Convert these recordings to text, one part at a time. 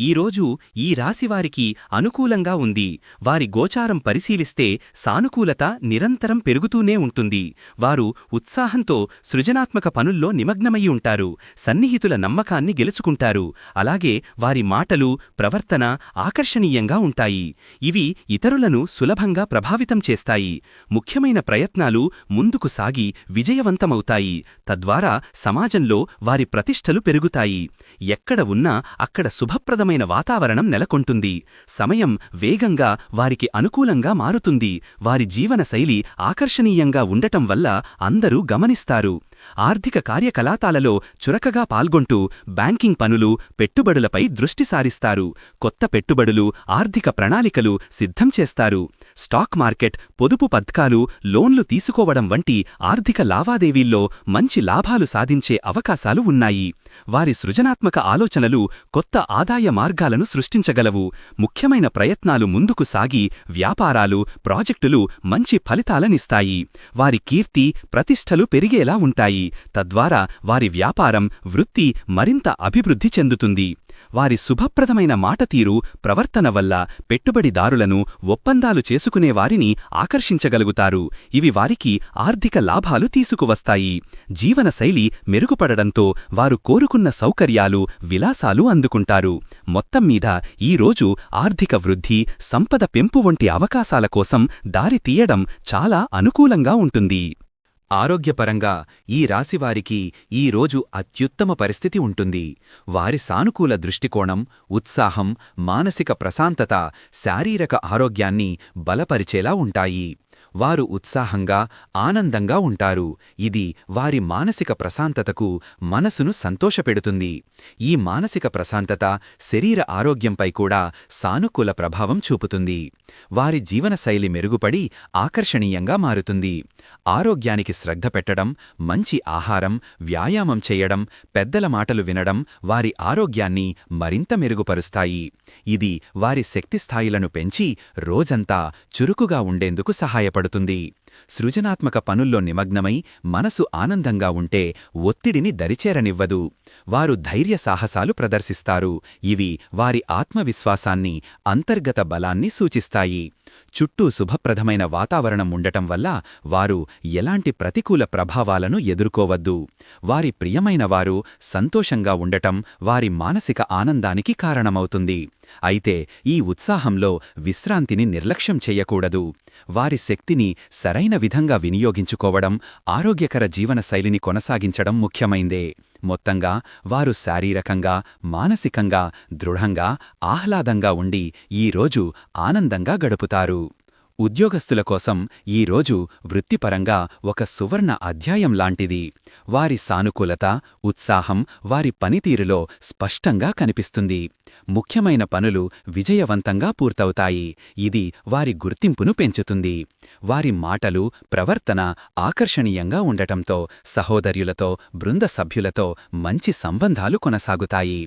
ఈరోజు ఈ రాశివారికి అనుకూలంగా ఉంది. వారి గోచారం పరిశీలిస్తే సానుకూలత నిరంతరం పెరుగుతూనే ఉంటుంది. వారు ఉత్సాహంతో సృజనాత్మక పనుల్లో నిమగ్నమయ్యి ఉంటారు. సన్నిహితుల నమ్మకాన్ని గెలుచుకుంటారు. అలాగే వారి మాటలు ప్రవర్తన ఆకర్షణీయంగా ఉంటాయి. ఇవి ఇతరులను సులభంగా ప్రభావితం చేస్తాయి. ముఖ్యమైన ప్రయత్నాలు ముందుకు సాగి విజయవంతమవుతాయి. తద్వారా సమాజంలో వారి ప్రతిష్టలు పెరుగుతాయి. ఎక్కడ ఉన్నా అక్కడ శుభప్రదమైన వాతావరణం నెలకొంటుంది. సమయం వేగంగా వారికి అనుకూలంగా మారుతుంది. వారి జీవనశైలి ఆకర్షణీయంగా ఉండటం వల్ల అందరూ గమనిస్తారు. ఆర్థిక కార్యకలాపాలలో చురకగా పాల్గొంటూ బ్యాంకింగ్ పనులు పెట్టుబడులపై దృష్టి సారిస్తారు. కొత్త పెట్టుబడులు ఆర్థిక ప్రణాళికలు సిద్ధం చేస్తారు. స్టాక్ మార్కెట్ పొదుపు పథకాలు లోన్లు తీసుకోవడం వంటి ఆర్థిక లావాదేవీల్లో మంచి లాభాలు సాధించే అవకాశాలు ఉన్నాయి. వారి సృజనాత్మక ఆలోచనలు కొత్త ఆదాయ మార్గాలను సృష్టించగలవు. ముఖ్యమైన ప్రయత్నాలు ముందుకు సాగి వ్యాపారాలు ప్రాజెక్టులు మంచి ఫలితాలనిస్తాయి. వారి కీర్తి ప్రతిష్టలు పెరిగేలా ఉంటాయి. తద్వారా వారి వ్యాపారం వృత్తి మరింత అభివృద్ధి చెందుతుంది. వారి శుభప్రదమైన మాటతీరు ప్రవర్తన వల్ల పెట్టుబడిదారులను ఒప్పందాలు చేసుకునేవారిని ఆకర్షించగలుగుతారు. ఇవి వారికి ఆర్థిక లాభాలు తీసుకువస్తాయి. జీవనశైలి మెరుగుపడడంతో వారు కోరుకున్న సౌకర్యాలు విలాసాలు అందుకుంటారు. మొత్తం మీద ఈ రోజు ఆర్థిక వృద్ధి సంపద పెంపు వంటి అవకాశాల కోసం దారి తీయడం చాలా అనుకూలంగా ఉంటుంది. ఆరోగ్యపరంగా ఈ రాశివారికి ఈ రోజు అత్యుత్తమ పరిస్థితి ఉంటుంది. వారి సానుకూల దృష్టికోణం ఉత్సాహం మానసిక ప్రశాంతత శారీరక ఆరోగ్యాన్ని బలపరిచేలా ఉంటాయి. వారు ఉత్సాహంగా ఆనందంగా ఉంటారు. ఇది వారి మానసిక ప్రశాంతతకు మనసును సంతోషపెడుతుంది. ఈ మానసిక ప్రశాంతత శరీర ఆరోగ్యంపై కూడా సానుకూల ప్రభావం చూపుతుంది. వారి జీవనశైలి మెరుగుపడి ఆకర్షణీయంగా మారుతుంది. ఆరోగ్యానికి శ్రద్ధ పెట్టడం మంచి ఆహారం వ్యాయామం చేయడం పెద్దల మాటలు వినడం వారి ఆరోగ్యాన్ని మరింత మెరుగుపరుస్తాయి. ఇది వారి శక్తిస్థాయిలను పెంచి రోజంతా చురుకుగా ఉండేందుకు సహాయపడుతుంది. సృజనాత్మక పనుల్లో నిమగ్నమై మనసు ఆనందంగా ఉంటే ఒత్తిడిని దరిచేరనివ్వదు. వారు ధైర్య సాహసాలు ప్రదర్శిస్తారు. ఇవి వారి ఆత్మవిశ్వాసాన్ని అంతర్గత బలాన్ని సూచిస్తాయి. చుట్టూ శుభప్రదమైన వాతావరణం ఉండటం వల్ల వారు ఎలాంటి ప్రతికూల ప్రభావాలను ఎదుర్కోవద్దు. వారి ప్రియమైన వారు సంతోషంగా ఉండటం వారి మానసిక ఆనందానికి కారణమవుతుంది. అయితే ఈ ఉత్సాహంలో విశ్రాంతిని నిర్లక్ష్యం చెయ్యకూడదు వారి శక్తిని సరైన విధంగా వినియోగించుకోవడం ఆరోగ్యకర జీవనశైలిని కొనసాగించడం ముఖ్యమైందే. మొత్తంగా వారు శారీరకంగా మానసికంగా దృఢంగా ఆహ్లాదంగా ఉండి ఈరోజు ఆనందంగా గడుపుతారు. ఉద్యోగస్తుల కోసం ఈరోజు వృత్తిపరంగా ఒక సువర్ణ అధ్యాయం లాంటిది. వారి సానుకూలత ఉత్సాహం వారి పనితీరులో స్పష్టంగా కనిపిస్తుంది. ముఖ్యమైన పనులు విజయవంతంగా పూర్తవుతాయి. ఇది వారి గుర్తింపును పెంచుతుంది. వారి మాటలు ప్రవర్తన ఆకర్షణీయంగా ఉండటంతో సహోదర్యులతో బృంద సభ్యులతో మంచి సంబంధాలు కొనసాగుతాయి.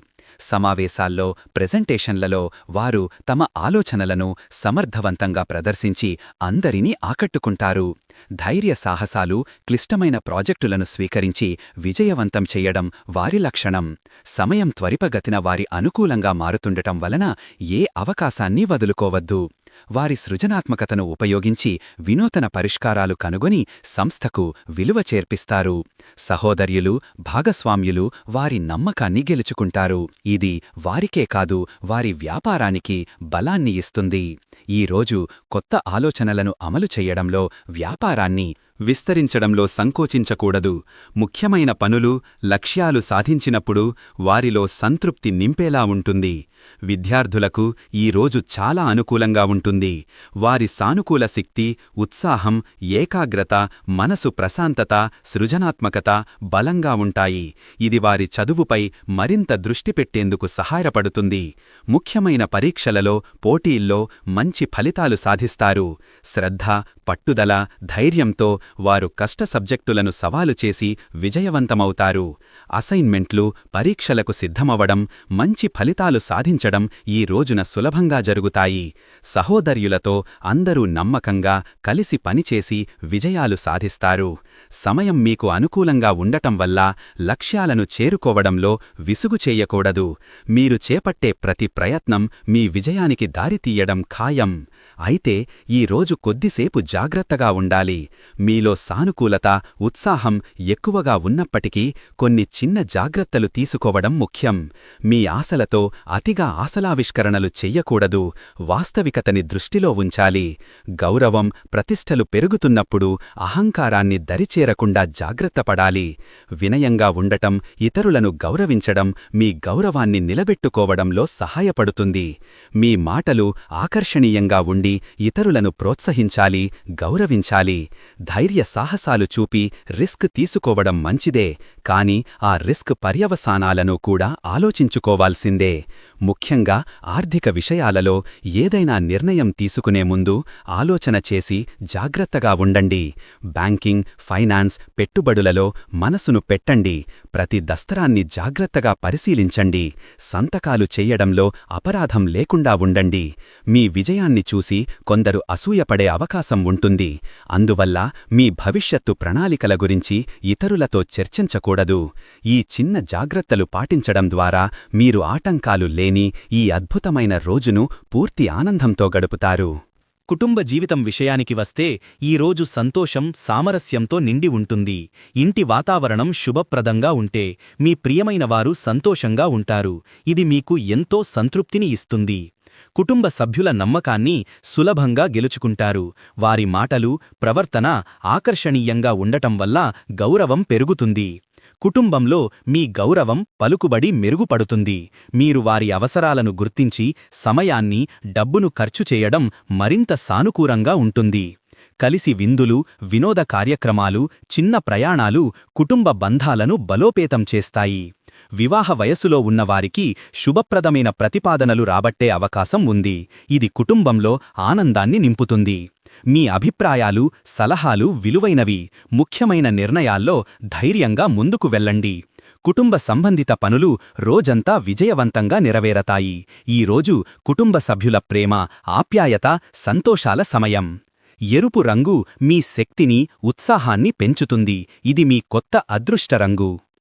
సమావేశాల్లో ప్రెజెంటేషన్లలో వారు తమ ఆలోచనలను సమర్థవంతంగా ప్రదర్శించి అందరినీ ఆకట్టుకుంటారు. ధైర్య సాహసాలు క్లిష్టమైన ప్రాజెక్టులను స్వీకరించి విజయవంతం చెయ్యడం వారి లక్షణం. సమయం త్వరిపగతిన వారి అనుకూలంగా మారుతుండటం వలన ఏ అవకాశాన్ని వదులుకోవద్దు. వారి సృజనాత్మకతను ఉపయోగించి వినూతన పరిష్కారాలు కనుగొని సంస్థకు విలువ చేర్పిస్తారు. సహోదర్యులు భాగస్వామ్యులు వారి నమ్మకాన్ని గెలుచుకుంటారు. ఇది వారికే కాదు వారి వ్యాపారానికి బలాన్ని ఇస్తుంది. ఈరోజు కొత్త ఆలోచనలను అమలు చెయ్యడంలో వ్యాపారాన్ని విస్తరించడంలో సంకోచించకూడదు. ముఖ్యమైన పనులు లక్ష్యాలు సాధించినప్పుడు వారిలో సంతృప్తి నింపేలా ఉంటుంది. విద్యార్థులకు ఈ రోజు చాలా అనుకూలంగా ఉంటుంది. వారి సానుకూల శక్తి ఉత్సాహం ఏకాగ్రత మనసు ప్రశాంతత సృజనాత్మకత బలంగా ఉంటాయి. ఇది వారి చదువుపై మరింత దృష్టి పెట్టేందుకు సహాయపడుతుంది. ముఖ్యమైన పరీక్షలలో పోటీల్లో మంచి ఫలితాలు సాధిస్తారు. శ్రద్ధ పట్టుదల ధైర్యంతో వారు కష్ట సబ్జెక్టులను సవాలు చేసి విజయవంతమవుతారు. అసైన్మెంట్లు పరీక్షలకు సిద్ధమవడం మంచి ఫలితాలు సాధించడం ఈ రోజున సులభంగా జరుగుతాయి. సహోదర్యులతో అందరూ నమ్మకంగా కలిసి పనిచేసి విజయాలు సాధిస్తారు. సమయం మీకు అనుకూలంగా ఉండటం వల్ల లక్ష్యాలను చేరుకోవడంలో విసుగు చేయకూడదు. మీరు చేపట్టే ప్రతి ప్రయత్నం మీ విజయానికి దారితీయడం ఖాయం. అయితే ఈ రోజు కొద్దిసేపు జాగ్రత్తగా ఉండాలి. మీలో సానుకూలత ఉత్సాహం ఎక్కువగా ఉన్నప్పటికీ కొన్ని చిన్న జాగ్రత్తలు తీసుకోవడం ముఖ్యం. మీ ఆశలతో అతిగా ఆశలావిష్కరణలు చెయ్యకూడదు. వాస్తవికతని దృష్టిలో ఉంచాలి. గౌరవం ప్రతిష్టలు పెరుగుతున్నప్పుడు అహంకారాన్ని దరిచేరకుండా జాగ్రత్తపడాలి వినయంగా ఉండటం ఇతరులను గౌరవించడం మీ గౌరవాన్ని నిలబెట్టుకోవడంలో సహాయపడుతుంది. మీ మాటలు ఆకర్షణీయంగా ఉండి ఇతరులను ప్రోత్సహించాలి గౌరవించాలి. ధైర్య సాహసాలు చూపి రిస్క్ తీసుకోవడం మంచిదే కాని ఆ రిస్క్ పర్యవసానాలను కూడా ఆలోచించుకోవాల్సిందే. ముఖ్యంగా ఆర్థిక విషయాలలో ఏదైనా నిర్ణయం తీసుకునే ముందు ఆలోచన చేసి జాగ్రత్తగా ఉండండి. బ్యాంకింగ్ ఫైనాన్స్ పెట్టుబడులలో మనసును పెట్టండి. ప్రతి దస్తరాన్ని జాగ్రత్తగా పరిశీలించండి. సంతకాలు చెయ్యడంలో అపరాధం లేకుండా ఉండండి. మీ విజయాన్ని చూసి చూసి కొందరు అసూయపడే అవకాశం ఉంటుంది. అందువల్ల మీ భవిష్యత్తు ప్రణాళికల గురించి ఇతరులతో చర్చించకూడదు. ఈ చిన్న జాగ్రత్తలు పాటించడం ద్వారా మీరు ఆటంకాలు లేని ఈ అద్భుతమైన రోజును పూర్తి ఆనందంతో గడుపుతారు. కుటుంబ జీవితం విషయానికి వస్తే ఈరోజు సంతోషం సామరస్యంతో నిండి ఉంటుంది. ఇంటి వాతావరణం శుభప్రదంగా ఉంటే మీ ప్రియమైన వారు సంతోషంగా ఉంటారు. ఇది మీకు ఎంతో సంతృప్తిని ఇస్తుంది. కుటుంబ సభ్యుల నమ్మకాన్ని సులభంగా గెలుచుకుంటారు. వారి మాటలు ప్రవర్తన ఆకర్షణీయంగా ఉండటం వల్ల గౌరవం పెరుగుతుంది. కుటుంబంలో మీ గౌరవం పలుకుబడి మెరుగుపడుతుంది. మీరు వారి అవసరాలను గుర్తించి సమయాన్ని డబ్బును ఖర్చు చేయడం మరింత సానుకూలంగా ఉంటుంది. కలిసి విందులు వినోద కార్యక్రమాలు చిన్న ప్రయాణాలు కుటుంబ బంధాలను బలోపేతం చేస్తాయి. వివాహ వయసులో ఉన్నవారికి శుభప్రదమైన ప్రతిపాదనలు రాబట్టే అవకాశం ఉంది. ఇది కుటుంబంలో ఆనందాన్ని నింపుతుంది. మీ అభిప్రాయాలు సలహాలు విలువైనవి. ముఖ్యమైన నిర్ణయాల్లో ధైర్యంగా ముందుకు వెళ్ళండి. కుటుంబ సంబంధిత పనులు రోజంతా విజయవంతంగా నెరవేరతాయి. ఈరోజు కుటుంబ సభ్యుల ప్రేమ ఆప్యాయత సంతోషాల సమయం. ఎరుపు రంగు మీ శక్తిని ఉత్సాహాన్ని పెంచుతుంది. ఇది మీ కొత్త అదృష్ట రంగు.